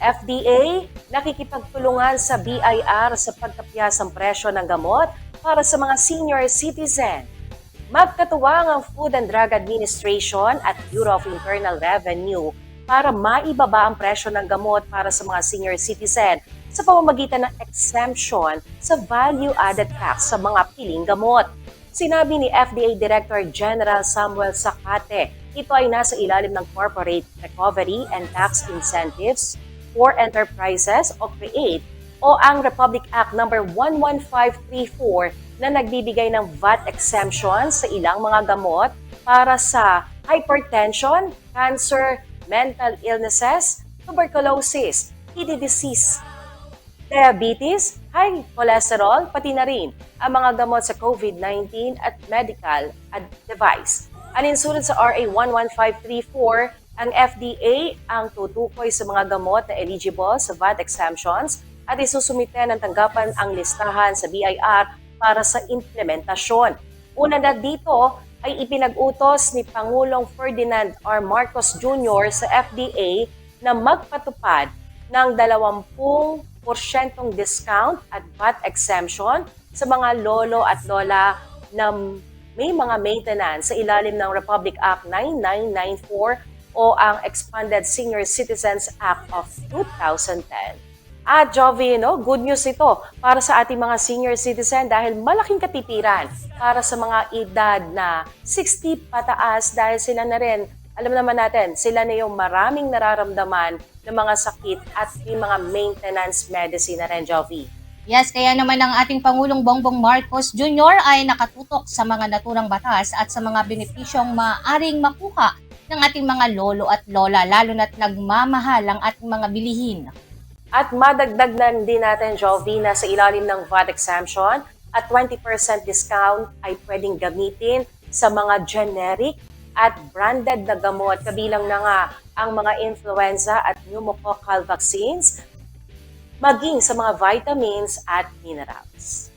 FDA nakikipagtulungan sa BIR sa pagkapyas ng presyo ng gamot para sa mga senior citizen. Magkatuwang ang Food and Drug Administration at Bureau of Internal Revenue para maibaba ang presyo ng gamot para sa mga senior citizen sa pamamagitan ng exemption sa value-added tax sa mga piling gamot. Sinabi ni FDA Director General Samuel Sakate, ito ay nasa ilalim ng Corporate Recovery and Tax Incentives for Enterprises o CREATE o ang Republic Act No. 11534 na nagbibigay ng VAT exemption sa ilang mga gamot para sa hypertension, cancer, mental illnesses, tuberculosis, kidney disease, diabetes, high cholesterol, pati na rin ang mga gamot sa COVID-19 at medical ad- device. Alinsunod sa RA 11534, ang FDA ang tutukoy sa mga gamot na eligible sa VAT exemptions at isusumite ng tanggapan ang listahan sa BIR para sa implementasyon. Una na dito ay ipinag-utos ni Pangulong Ferdinand R. Marcos Jr. sa FDA na magpatupad ng 20% discount at VAT exemption sa mga lolo at lola na may mga maintenance sa ilalim ng Republic Act 9994 o ang Expanded Senior Citizens Act of 2010. At Jovi, no, good news ito para sa ating mga senior citizen dahil malaking katitiran para sa mga edad na 60 pataas dahil sila na rin, alam naman natin, sila na yung maraming nararamdaman ng mga sakit at may mga maintenance medicine na rin, Jovi. Yes, kaya naman ang ating Pangulong Bongbong Marcos Jr. ay nakatutok sa mga naturang batas at sa mga benepisyong maaring makuha ng ating mga lolo at lola, lalo na't nagmamahal ang ating mga bilihin. At madagdag na din natin, Jovi, na sa ilalim ng VAT exemption at 20% discount ay pwedeng gamitin sa mga generic at branded na gamot kabilang na nga ang mga influenza at pneumococcal vaccines maging sa mga vitamins at minerals.